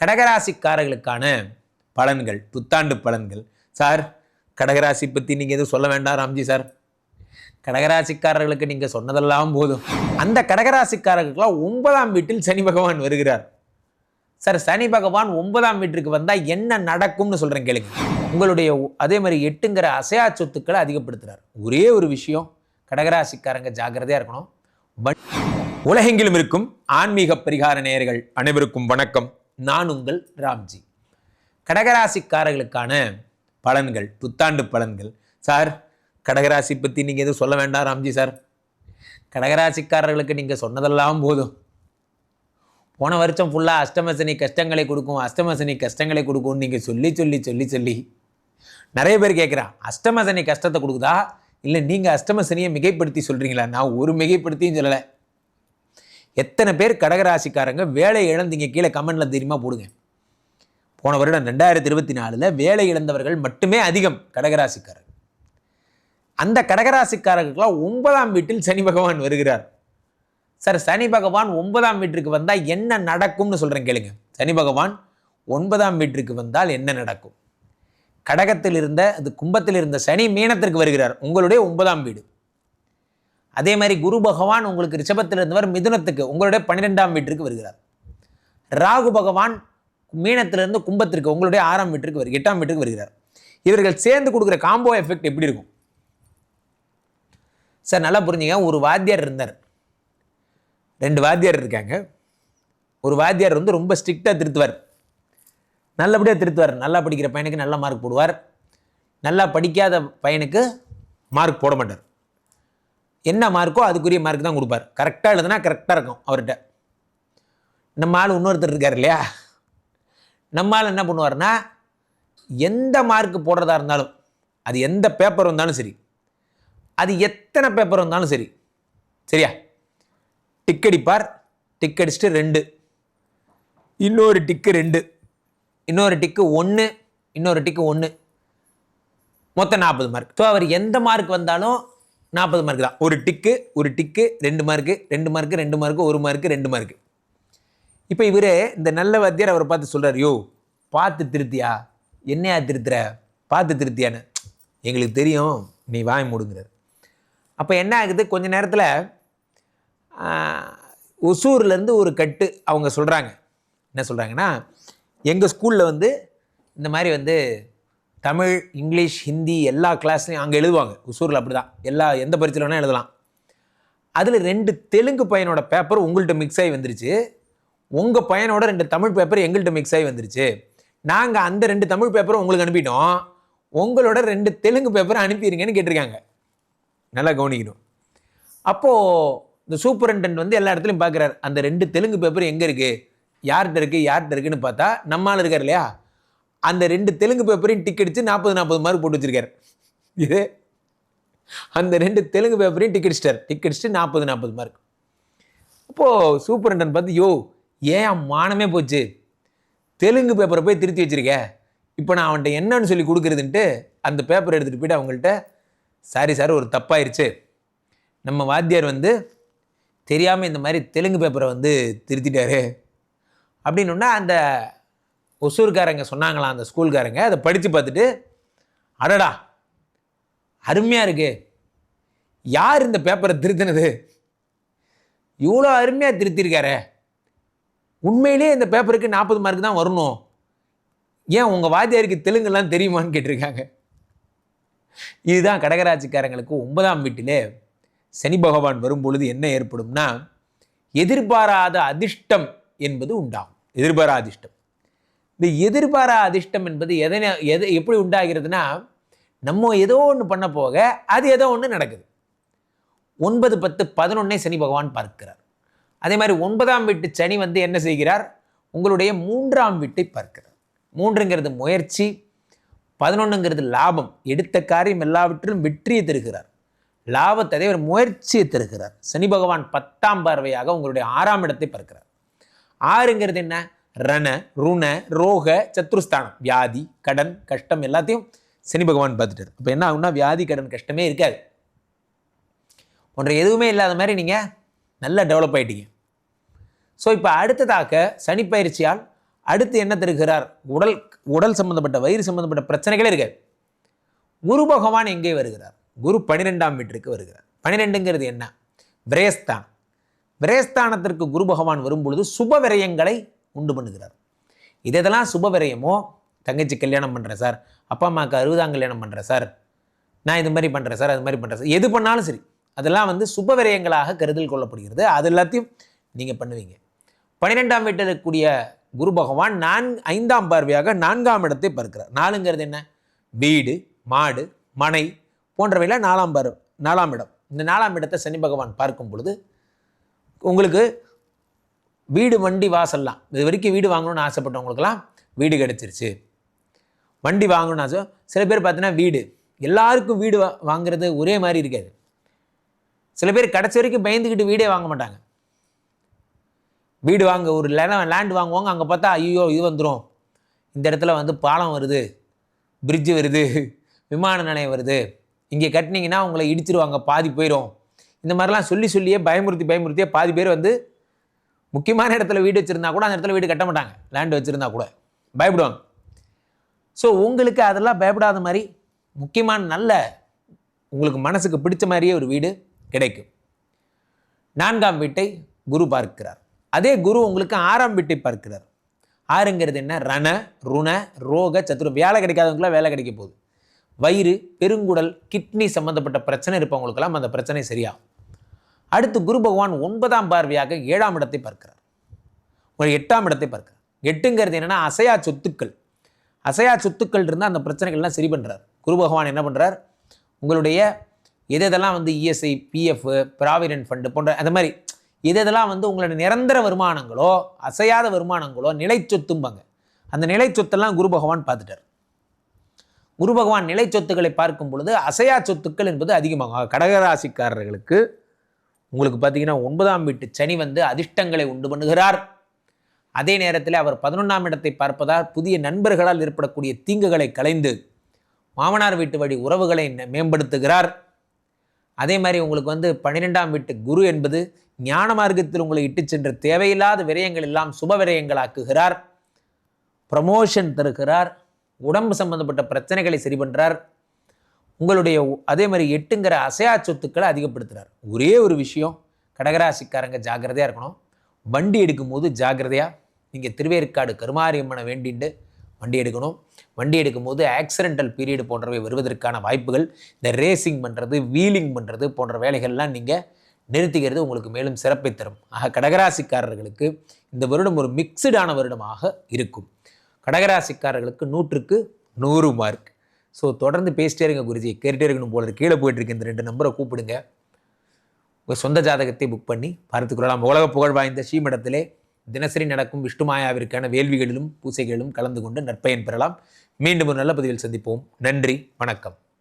கடகராசிக்காரர்களுக்கான பலன்கள் புத்தாண்டு பலன்கள். சார் கடகராசி பற்றி நீங்கள் எதுவும் சொல்ல வேண்டாம் ராம்ஜி சார். கடகராசிக்காரர்களுக்கு நீங்கள் சொன்னதெல்லாம் போதும். அந்த கடகராசிக்காரர்களுக்கெல்லாம் ஒன்பதாம் வீட்டில் சனி பகவான் வருகிறார். சார் சனி பகவான் ஒன்பதாம் வீட்டுக்கு வந்தால் என்ன நடக்கும்னு சொல்கிறேன் கேளுங்க. உங்களுடைய அதே மாதிரி எட்டுங்கிற அசையா சொத்துக்களை அதிகப்படுத்துகிறார் ஒரே ஒரு விஷயம் கடகராசிக்காரங்க ஜாக்கிரதையாக இருக்கணும். பட் உலகெங்கிலும் இருக்கும் ஆன்மீக பரிகார நேயர்கள் அனைவருக்கும் வணக்கம். நான் உங்கள் ராம்ஜி. கடகராசிக்காரர்களுக்கான பலன்கள் புத்தாண்டு பலன்கள். சார் கடகராசி பற்றி நீங்கள் எதுவும் சொல்ல வேண்டாம் ராம்ஜி சார். கடகராசிக்காரர்களுக்கு நீங்கள் சொன்னதெல்லாம் போதும். போன வருஷம் ஃபுல்லாக அஷ்டமசனி கஷ்டங்களை கொடுக்கும் அஷ்டமசனி கஷ்டங்களை கொடுக்கும்னு நீங்கள் சொல்லி சொல்லி சொல்லி சொல்லி நிறைய பேர் கேட்குறான் அஷ்டமசனி கஷ்டத்தை கொடுக்குதா? இல்லை நீங்கள் அஷ்டமசனியை மிகைப்படுத்தி சொல்கிறீங்களா நான் ஒரு மிகைப்படுத்தியும் சொல்லலை. எத்தனை பேர் கடகராசிக்காரங்க வேலை இழந்தீங்க கீழே கமெண்ட்டில் தெரியுமா போடுங்க. போன வருடம் ரெண்டாயிரத்தி இருபத்தி நாலில் வேலை இழந்தவர்கள் மட்டுமே அதிகம் கடகராசிக்காரர்கள் அந்த கடகராசிக்காரர்களுக்கெல்லாம் ஒன்பதாம் வீட்டில் சனி பகவான் வருகிறார். சார் சனி பகவான் ஒன்பதாம் வீட்டிற்கு வந்தால் என்ன நடக்கும்னு சொல்கிறேன் கேளுங்க. சனி பகவான் ஒன்பதாம் வீட்டிற்கு வந்தால் என்ன நடக்கும்? கடகத்தில் இருந்த அது கும்பத்தில் இருந்த சனி மீனத்திற்கு வருகிறார். உங்களுடைய ஒன்பதாம் வீடு. அதே மாதிரி குரு பகவான் உங்களுக்கு ரிஷபத்தில் இருந்தவர் மிதுனத்துக்கு உங்களுடைய பன்னிரெண்டாம் வீட்டிற்கு வருகிறார். ராகு பகவான் மீனத்திலிருந்து கும்பத்திற்கு உங்களுடைய ஆறாம் வீட்டிற்கு வரு எட்டாம் வீட்டுக்கு வருகிறார். இவர்கள் சேர்ந்து கொடுக்குற காம்போ எஃபெக்ட் எப்படி இருக்கும்? சார் நல்லா புரிஞ்சுங்க. ஒரு வாத்தியார் இருந்தார். ரெண்டு வாத்தியார் இருக்காங்க. ஒரு வாத்தியார் வந்து ரொம்ப ஸ்ட்ரிக்டாக திருத்துவார். நல்லபடியாக திருத்துவார். நல்லா படிக்கிற பையனுக்கு நல்ல மார்க் போடுவார். நல்லா படிக்காத பையனுக்கு மார்க் போட மாட்டார். என்ன மார்க்கோ அதுக்குரிய மார்க் தான் கொடுப்பார். கரெக்டாக எழுதுனா கரெக்டாக இருக்கும் அவர்கிட்ட. நம்ம ஆள் இன்னொருத்தர் இருக்கார் இல்லையா? நம்ம ஆள் என்ன பண்ணுவார்னா எந்த மார்க் போடுறதா இருந்தாலும் அது எந்த பேப்பர் வந்தாலும் சரி அது எத்தனை பேப்பர் வந்தாலும் சரி சரியா? டிக் அடிப்பார். டிக் அடிச்சுட்டு ரெண்டு. இன்னொரு டிக்கு ரெண்டு. இன்னொரு டிக்கு ஒன்று இன்னொரு டிக்கு ஒன்று மொத்தம் நாற்பது மார்க் ஸோ அவர் எந்த மார்க் வந்தாலும் நாற்பது மார்க் தான். ஒரு டிக்கு ஒரு டிக்கு ரெண்டு மார்க்கு ரெண்டு மார்க்கு ரெண்டு மார்க்கு ஒரு மார்க்கு ரெண்டு மார்க்கு இப்போ இவர் இந்த நல்ல வாத்தியார் அவரை பார்த்து சொல்கிறார் யோ பார்த்து திருத்தியா? என்னையா திருத்துற? பார்த்து திருத்தியான்னு. எங்களுக்கு தெரியும் நீ வாய் மூடுங்கிறார். அப்போ என்ன ஆகுது? கொஞ்ச நேரத்தில் ஒசூர்லேருந்து ஒரு கட்டு அவங்க சொல்கிறாங்க என்ன சொல்கிறாங்கன்னா எங்கள் ஸ்கூலில் வந்து இந்த மாதிரி வந்து தமிழ் இங்கிலீஷ் ஹிந்தி எல்லா கிளாஸ்லையும் அங்கே எழுதுவாங்க. ஒசூரில் அப்படி தான் எல்லா எந்த பரீட்சையில் வேணால் எழுதலாம். அதில் ரெண்டு தெலுங்கு பையனோட பேப்பர் உங்கள்கிட்ட மிக்ஸ் ஆகி வந்துருச்சு. உங்கள் பையனோட ரெண்டு தமிழ் பேப்பர் எங்கள்கிட்ட மிக்ஸ் ஆகி வந்துருச்சு. நாங்கள் அந்த ரெண்டு தமிழ் பேப்பரை உங்களுக்கு அனுப்பிட்டோம். உங்களோட ரெண்டு தெலுங்கு பேப்பரை அனுப்பிடுங்கன்னு கேட்டிருக்காங்க. நல்லா கவனிக்கணும். அப்போது இந்த சூப்பரண்டன்ட் வந்து எல்லா இடத்துலையும் பார்க்குறாரு அந்த ரெண்டு தெலுங்கு பேப்பர் எங்கே இருக்குது யார்கிட்ட இருக்குது யார்கிட்ட இருக்குன்னு பார்த்தா நம்மால் இருக்கார் இல்லையா? அந்த ரெண்டு தெலுங்கு பேப்பரையும் டிக் அடித்து நாற்பது நாற்பது மார்க் போட்டு வச்சிருக்காரு. இது அந்த ரெண்டு தெலுங்கு பேப்பரையும் டிக் அடிச்சிட்டார். டிக் அடிச்சுட்டு நாற்பது நாற்பது மார்க் அப்போது சூப்பரண்டன் பார்த்து யோ ஏன் மானமே போச்சு? தெலுங்கு பேப்பரை போய் திருத்தி வச்சிருக்க? இப்போ நான் அவன்கிட்ட என்னன்னு சொல்லி கொடுக்குறதுன்ட்டு அந்த பேப்பர் எடுத்துகிட்டு போய்ட்டு அவங்கள்ட்ட சாரி சார் ஒரு தப்பாயிருச்சு. நம்ம வாத்தியார் வந்து தெரியாமல் இந்த மாதிரி தெலுங்கு பேப்பரை வந்து திருத்திட்டாரு. அப்படின்னா அந்த ஒசூர்காரங்க சொன்னாங்களாம் அந்த ஸ்கூல்காரங்க. அதை படித்து பார்த்துட்டு அடடா அருமையாக இருக்கு. யார் இந்த பேப்பரை திருத்தினது? இவ்வளோ அருமையாக திருத்திருக்காரு உண்மையிலேயே இந்த பேப்பருக்கு நாற்பது மார்க் தான் வரணும். ஏன் உங்கள் வாத்தியாருக்கு தெலுங்குலாம் தெரியுமான்னு கேட்டிருக்காங்க. இதுதான் கடகராட்சிக்காரங்களுக்கு ஒன்பதாம் வீட்டிலே சனி பகவான் வரும்பொழுது என்ன ஏற்படும்னா எதிர்பாராத அதிர்ஷ்டம் என்பது உண்டாகும். எதிர்பாராதிஷ்டம் இந்த எதிர்பாரா அதிர்ஷ்டம் என்பது எதனை எதை எப்படி உண்டாகிறதுனா நம்ம ஏதோ ஒன்று பண்ண போக அது ஏதோ ஒன்று நடக்குது. ஒன்பது பத்து பதினொன்னே சனி பகவான் பார்க்கிறார். அதே மாதிரி ஒன்பதாம் வீட்டு சனி வந்து என்ன செய்கிறார்? உங்களுடைய மூன்றாம் வீட்டை பார்க்கிறார். மூன்றுங்கிறது முயற்சி பதினொன்றுங்கிறது லாபம். எடுத்த காரியம் எல்லாவற்றிலும் வெற்றியை தருகிறார். லாபத்தை அதே ஒரு முயற்சியை தருகிறார். சனி பகவான் பத்தாம் பார்வையாக உங்களுடைய ஆறாம் இடத்தை பார்க்கிறார். ஆறுங்கிறது என்ன? ரண ருண ரோக சத்ருஸ்தானம். வியாதி கடன் கஷ்டம் எல்லாத்தையும் சனி பகவான் பார்த்துட்டார். இப்போ என்ன ஆகும்னா வியாதி கடன் கஷ்டமே இருக்காது. ஒன்றை எதுவுமே இல்லாத மாதிரி நீங்கள் நல்லா டெவலப் ஆகிட்டீங்க ஸோ இப்போ அடுத்ததாக சனி பயிற்சியால் அடுத்து என்ன தருகிறார்? உடல் உடல் சம்பந்தப்பட்ட வயிறு சம்பந்தப்பட்ட பிரச்சனைகளே இருக்காது. குரு பகவான் எங்கே வருகிறார்? குரு பனிரெண்டாம் வீட்டிற்கு வருகிறார். பனிரெண்டுங்கிறது என்ன? விரயஸ்தானம். விரயஸ்தானத்திற்கு குரு பகவான் வரும்பொழுது சுப விரயங்களை உண்டு பண்ணுகிறார். இது எதெல்லாம் சுப விரயமோ? தங்கச்சி கல்யாணம் பண்ணுறேன் சார். அப்பா அம்மாவுக்கு அறுபதாம் கல்யாணம் பண்ணுறேன் சார். நான் இது மாதிரி பண்ணுறேன் சார் அது மாதிரி பண்ணுறேன் சார். எது பண்ணாலும் சரி. அதெல்லாம் வந்து சுப விரயங்களாக கருதல் கொள்ளப்படுகிறது. அது எல்லாத்தையும் நீங்கள் பண்ணுவீங்க. பன்னிரெண்டாம் வீட்டில் இருக்கக்கூடிய குரு பகவான் நான் ஐந்தாம் பார்வையாக நான்காம் இடத்தை பார்க்கிறார். நாலுங்கிறது என்ன? வீடு மாடு மனை போன்றவையில் நாலாம் பார் நாலாம் இடம். இந்த நாலாம் இடத்தை சனி பகவான் பார்க்கும் பொழுது உங்களுக்கு வீடு வண்டி வாசல்லாம். இது வரைக்கும் வீடு வாங்கணும்னு ஆசைப்பட்டவங்களுக்கெல்லாம் வீடு கிடச்சிருச்சு. வண்டி வாங்கணும்னு ஆசை. சில பேர் பார்த்தீங்கன்னா வீடு. எல்லாருக்கும் வீடு வா வாங்குறது ஒரே மாதிரி இருக்காது. சில பேர் கடைசி வரைக்கும் பயந்துக்கிட்டு வீடே வாங்க மாட்டாங்க. வீடு வாங்க ஒரு லேண்ட் வாங்குவாங்க அங்கே பார்த்தா ஐயோ இது வந்துடும் இந்த இடத்துல வந்து பாலம் வருது. பிரிட்ஜு வருது. விமான நிலையம் வருது. இங்கே கட்டினீங்கன்னா உங்களை இடிச்சிருவாங்க பாதி போயிடும் இந்த மாதிரிலாம் சொல்லி சொல்லியே பயமுறுத்தி பயமுறுத்தியே பாதி பேர் வந்து முக்கியமான இடத்துல வீடு வச்சுருந்தா கூட அந்த இடத்துல வீடு கட்ட மாட்டாங்க. லேண்ட் வச்சுருந்தா கூட. பயப்படுவாங்க. ஸோ உங்களுக்கு அதெல்லாம் பயப்படாத மாதிரி முக்கியமான நல்ல உங்களுக்கு மனசுக்கு பிடிச்ச மாதிரியே ஒரு வீடு கிடைக்கும். நான்காம் வீட்டை குரு பார்க்கிறார். அதே குரு உங்களுக்கு ஆறாம் வீட்டை பார்க்கிறார். ஆறுங்கிறது என்ன? ரண ருண ரோக சத்துரு வேலை கிடைக்காதவங்களாம் வேலை கிடைக்க போகுது. வயிறு பெருங்குடல் கிட்னி சம்மந்தப்பட்ட பிரச்சனை இருப்பவங்களுக்கெல்லாம் அந்த பிரச்சனை சரியாகும். அடுத்து குரு பகவான் ஒன்பதாம் பார்வையாக ஏழாம் இடத்தை பார்க்கிறார். ஒரு எட்டாம் இடத்தை பார்க்கிறார். எட்டுங்கிறது என்னென்னா அசையா சொத்துக்கள். அசையா சொத்துக்கள் இருந்தால் அந்த பிரச்சனைகள்லாம் சரி பண்ணுறார் குரு பகவான் என்ன பண்ணுறார் உங்களுடைய எது எதெல்லாம் வந்து இஎஸ்ஐ பிஎஃப் ப்ராவிடென்ட் ஃபண்டு போன்ற அந்த மாதிரி எது எதெல்லாம் வந்து உங்களோட நிரந்தர வருமானங்களோ அசையாத வருமானங்களோ நிலை சொத்தும்பாங்க. அந்த நிலை சொத்தெல்லாம் குரு பகவான் பார்த்துட்டார். குரு பகவான் நிலை சொத்துக்களை பார்க்கும் பொழுது அசையா சொத்துக்கள் என்பது அதிகமாகும். கடகராசிக்காரர்களுக்கு உங்களுக்கு பார்த்தீங்கன்னா ஒன்பதாம் வீட்டு சனி வந்து அதிர்ஷ்டங்களை உண்டு பண்ணுகிறார். அதே நேரத்தில் அவர் பதினொன்றாம் இடத்தை பார்ப்பதால் புதிய நண்பர்களால் ஏற்படக்கூடிய தீங்குகளை களைந்து மாமனார் வீட்டு வழி உறவுகளை மேம்படுத்துகிறார். அதே மாதிரி உங்களுக்கு வந்து பன்னிரெண்டாம் வீட்டு குரு என்பது ஞான மார்க்கத்தில் உங்களை இட்டுச் சென்று தேவையில்லாத விரயங்கள் எல்லாம் சுப விரயங்களாக்குகிறார். ப்ரமோஷன் தருகிறார். உடம்பு சம்பந்தப்பட்ட பிரச்சனைகளை சரி பண்ணுறார் உங்களுடைய அதே மாதிரி எட்டுங்கிற அசையா சொத்துக்களை அதிகப்படுத்துறார். ஒரே ஒரு விஷயம் கடகராசிக்காரங்க ஜாக்கிரதையாக இருக்கணும். வண்டி எடுக்கும்போது ஜாக்கிரதையாக நீங்கள் திருவேற்காடு கருமாரியம்மனை வேண்டிண்டு வண்டி எடுக்கணும். வண்டி எடுக்கும்போது ஆக்சிடென்டல் பீரியட் போன்றவை வருவதற்கான வாய்ப்புகள் இந்த ரேசிங் பண்ணுறது வீலிங் பண்ணுறது போன்ற வேலைகள்லாம் நீங்கள் நிறுத்திக்கிறது உங்களுக்கு மேலும் சிறப்பை தரும். ஆக கடகராசிக்காரர்களுக்கு இந்த வருடம் ஒரு மிக்சடான வருடமாக இருக்கும். கடகராசிக்காரர்களுக்கு நூற்றுக்கு நூறு மார்க் ஸோ தொடர்ந்து பேசிட்டே இருங்க குருஜி. கேட்டுட்டே இருக்கணும் போல கீழே போயிட்டு இருக்க. இந்த ரெண்டு நம்பரை கூப்பிடுங்க. உங்கள் சொந்த ஜாதகத்தை புக் பண்ணி பார்த்துக்கொள்ளலாம். உலக புகழ் வாய்ந்த ஸ்ரீமடத்திலே தினசரி நடக்கும் விஷ்ணுமாயாவிற்கான வேள்விகளிலும் பூசைகளிலும் கலந்து கொண்டு நற்பயன் பெறலாம். மீண்டும் ஒரு நல்ல பதிவில் சந்திப்போம். நன்றி. வணக்கம்.